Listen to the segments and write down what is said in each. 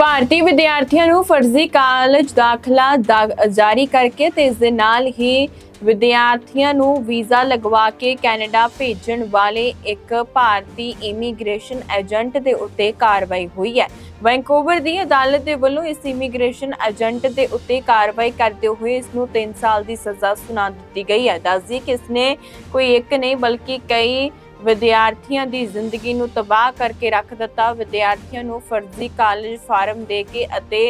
ਭਾਰਤੀ ਵਿਦਿਆਰਥੀਆਂ ਨੂੰ ਫਰਜ਼ੀ ਕਾਲਜ ਦਾਖਲਾ ਦਾ- ਜਾਰੀ ਕਰਕੇ ਤੇ ਇਸ ਦੇ ਨਾਲ ਹੀ ਵਿਦਿਆਰਥੀਆਂ ਨੂੰ ਵੀਜ਼ਾ ਲਗਵਾ ਕੇ ਕੈਨੇਡਾ ਭੇਜਣ ਵਾਲੇ ਇੱਕ ਭਾਰਤੀ ਇਮੀਗ੍ਰੇਸ਼ਨ ਏਜੰਟ ਦੇ ਉੱਤੇ ਕਾਰਵਾਈ ਹੋਈ ਹੈ। ਵੈਂਕੂਵਰ ਦੀ ਅਦਾਲਤ ਦੇ ਵੱਲੋਂ ਇਸ ਇਮੀਗ੍ਰੇਸ਼ਨ ਏਜੰਟ ਦੇ ਉੱਤੇ ਕਾਰਵਾਈ ਕਰਦੇ ਹੋਏ ਇਸ ਨੂੰ 3 ਸਾਲ ਦੀ ਸਜ਼ਾ ਸੁਣਾ ਦਿੱਤੀ ਗਈ ਹੈ। ਦੱਸਦੀ ਕਿ ਇਸ ਨੇ ਕੋਈ ਇੱਕ ਨਹੀਂ ਬਲਕਿ ਕਈ ਵਿਦਿਆਰਥੀਆਂ ਦੀ ਜ਼ਿੰਦਗੀ ਨੂੰ ਤਬਾਹ ਕਰਕੇ ਰੱਖ ਦਿੱਤਾ। ਵਿਦਿਆਰਥੀਆਂ ਨੂੰ ਫਰਜ਼ੀ ਕਾਲਜ ਫਾਰਮ ਦੇ ਕੇ ਅਤੇ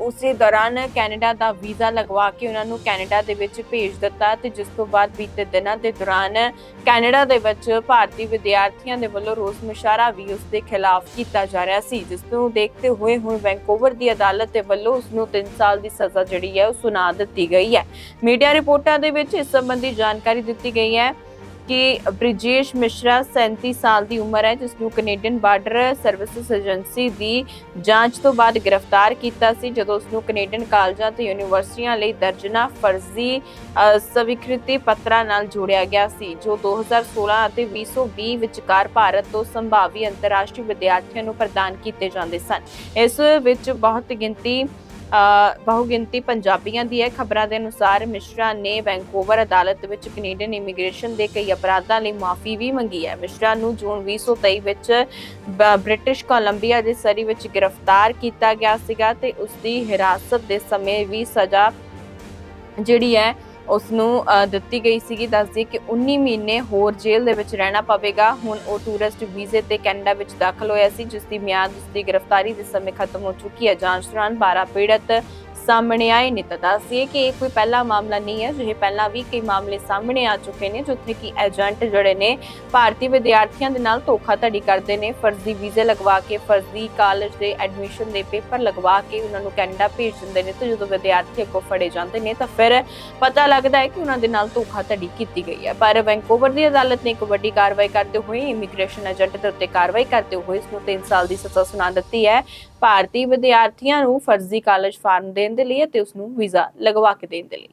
ਉਸੇ ਦੌਰਾਨ ਕੈਨੇਡਾ ਦਾ ਵੀਜ਼ਾ ਲਗਵਾ ਕੇ ਉਹਨਾਂ ਨੂੰ ਕੈਨੇਡਾ ਦੇ ਵਿੱਚ ਭੇਜ ਦਿੱਤਾ ਤੇ ਜਿਸ ਤੋਂ ਬਾਅਦ ਬੀਤੇ ਦਿਨਾਂ ਦੇ ਦੌਰਾਨ ਕੈਨੇਡਾ ਦੇ ਵਿੱਚ ਭਾਰਤੀ ਵਿਦਿਆਰਥੀਆਂ ਦੇ ਵੱਲੋਂ ਰੋਸ ਮੁਸ਼ਾਰਾ ਵੀ ਉਸ ਦੇ ਖਿਲਾਫ ਕੀਤਾ ਜਾ ਰਿਹਾ ਸੀ। ਜਿਸ ਨੂੰ ਦੇਖਦੇ ਹੋਏ ਹੁਣ ਵੈਂਕੂਵਰ ਦੀ ਅਦਾਲਤ ਦੇ ਵੱਲੋਂ ਉਸ ਨੂੰ 3 ਸਾਲ ਦੀ ਸਜ਼ਾ ਜਿਹੜੀ ਹੈ ਉਹ ਸੁਣਾ ਦਿੱਤੀ ਗਈ ਹੈ। ਮੀਡੀਆ ਰਿਪੋਰਟਾਂ ਦੇ ਵਿੱਚ ਇਸ ਸੰਬੰਧੀ ਜਾਣਕਾਰੀ ਦਿੱਤੀ ਗਈ ਹੈ। ਕਿ ਬ੍ਰਿਜੇਸ਼ ਮਿਸ਼ਰਾ 37 ਸਾਲ ਦੀ ਉਮਰ ਹੈ ਜਿਸ ਨੂੰ ਕੈਨੇਡੀਅਨ ਬਾਰਡਰ ਸਰਵਿਸਿਜ਼ ਏਜੰਸੀ ਦੀ ਜਾਂਚ ਤੋਂ ਬਾਅਦ ਗ੍ਰਿਫਤਾਰ ਕੀਤਾ ਸੀ, ਜਦੋਂ ਉਸ ਨੂੰ ਕੈਨੇਡੀਅਨ ਕਾਲਜਾਂ ਤੇ ਯੂਨੀਵਰਸਿਟੀਆਂ ਲਈ ਦਰਜਨਾ ਫਰਜ਼ੀ ਸਵੀਕ੍ਰਿਤੀ ਪੱਤਰਾਂ ਨਾਲ ਜੋੜਿਆ ਗਿਆ ਸੀ, ਜੋ 2016 ਅਤੇ 2020 ਵਿਚਕਾਰ ਭਾਰਤ ਤੋਂ ਸੰਭਾਵੀ ਅੰਤਰਰਾਸ਼ਟਰੀ ਵਿਦਿਆਰਥੀਆਂ ਨੂੰ ਪ੍ਰਦਾਨ ਕੀਤੇ ਜਾਂਦੇ ਸਨ। ਇਸ ਵਿੱਚ ਬਹੁਤ ਗਿਣਤੀ ਬਹੁਗਿਣਤੀ ਪੰਜਾਬੀਆਂ ਦੀ ਹੈ ਖਬਰਾਂ ਦੇ ਅਨੁਸਾਰ ਮਿਸ਼ਰਾ ਨੇ ਵੈਂਕੂਵਰ ਅਦਾਲਤ ਵਿੱਚ ਕੈਨੇਡੀਅਨ ਇਮੀਗ੍ਰੇਸ਼ਨ ਦੇ ਕਈ ਅਪਰਾਧਾਂ ਲਈ ਮਾਫੀ ਵੀ ਮੰਗੀ ਹੈ। ਮਿਸ਼ਰਾ ਨੂੰ ਜੂਨ 2023 ਵਿੱਚ ਬ- ਬ੍ਰਿਟਿਸ਼ ਕੋਲੰਬੀਆ ਦੇ ਸਰੀ ਵਿੱਚ ਗ੍ਰਿਫਤਾਰ ਕੀਤਾ ਗਿਆ ਸੀਗਾ ਤੇ ਉਸ ਦੀ ਹਿਰਾਸਤ ਦੇ ਸਮੇਂ ਵੀ ਸਜ਼ਾ ਜਿਹੜੀ ਹੈ ਉਸ ਨੂੰ ਦਿੱਤੀ ਗਈ ਸੀਗੀ। ਦੱਸਦੀ ਕਿ 19 ਮਹੀਨੇ ਹੋਰ ਜੇਲ੍ਹ ਦੇ ਵਿੱਚ ਰਹਿਣਾ ਪਵੇਗਾ। ਹੁਣ ਉਹ ਟੂਰਿਸਟ ਵੀਜ਼ੇ ਤੇ ਕੈਨੇਡਾ ਵਿੱਚ ਦਾਖਲ ਹੋਇਆ ਸੀ ਜਿਸ ਦੀ ਮਿਆਦ ਉਸ ਦੀ ਗ੍ਰਿਫਤਾਰੀ ਦੇ ਸਮੇਂ ਖਤਮ ਹੋ ਚੁੱਕੀ ਹੈ। ਜਾਂਚ ਦੌਰਾਨ 12 ਪੀੜਤ ਸਾਹਮਣੇ ਆਏ ਨੇ ਤਾਂ ਦੱਸਦੀਏ ਕਿ ਇਹ ਕੋਈ ਪਹਿਲਾ ਮਾਮਲਾ ਨਹੀਂ ਹੈ। ਜਿਹੇ ਪਹਿਲਾਂ ਵੀ ਕਈ ਮਾਮਲੇ ਸਾਹਮਣੇ ਆ ਚੁੱਕੇ ਨੇ, ਜਿੱਥੇ ਕਿ ਏਜੰਟ ਜਿਹੜੇ ਨੇ ਭਾਰਤੀ ਵਿਦਿਆਰਥੀਆਂ ਦੇ ਨਾਲ ਧੋਖਾਧੜੀ ਕਰਦੇ ਨੇ। ਫਰਜ਼ੀ ਵੀਜ਼ੇ ਲਗਵਾ ਕੇ, ਫਰਜ਼ੀ ਕਾਲਜ ਦੇ ਐਡਮਿਸ਼ਨ ਦੇ ਪੇਪਰ ਲਗਵਾ ਕੇ ਉਹਨਾਂ ਨੂੰ ਕੈਨੇਡਾ ਭੇਜ ਦਿੰਦੇ ਨੇ ਤੇ ਜਦੋਂ ਵਿਦਿਆਰਥੀ ਅੱਗੋਂ ਫੜੇ ਜਾਂਦੇ ਨੇ ਤਾਂ ਫਿਰ ਪਤਾ ਲੱਗਦਾ ਹੈ ਕਿ ਉਹਨਾਂ ਦੇ ਨਾਲ ਧੋਖਾਧੜੀ ਕੀਤੀ ਗਈ ਹੈ। ਪਰ ਵੈਂਕੂਵਰ ਦੀ ਅਦਾਲਤ ਨੇ ਇੱਕ ਵੱਡੀ ਕਾਰਵਾਈ ਕਰਦੇ ਹੋਏ ਇਮੀਗ੍ਰੇਸ਼ਨ ਏਜੰਟ ਦੇ ਉੱਤੇ ਕਾਰਵਾਈ ਕਰਦੇ ਹੋਏ ਇਸ ਨੂੰ 3 ਸਾਲ ਦੀ ਸਜ਼ਾ ਸੁਣਾ ਦਿੱਤੀ ਹੈ। ਭਾਰਤੀ ਵਿਦਿਆਰਥੀਆਂ ਨੂੰ ਫਰਜ਼ੀ ਕਾਲਜ ਫਾਰਮ ਦੇਣ ਦੇ ਲਈ ਅਤੇ ਉਸ ਨੂੰ ਵੀਜ਼ਾ ਲਗਵਾ ਕੇ ਦੇਣ ਦੇ ਲਈ।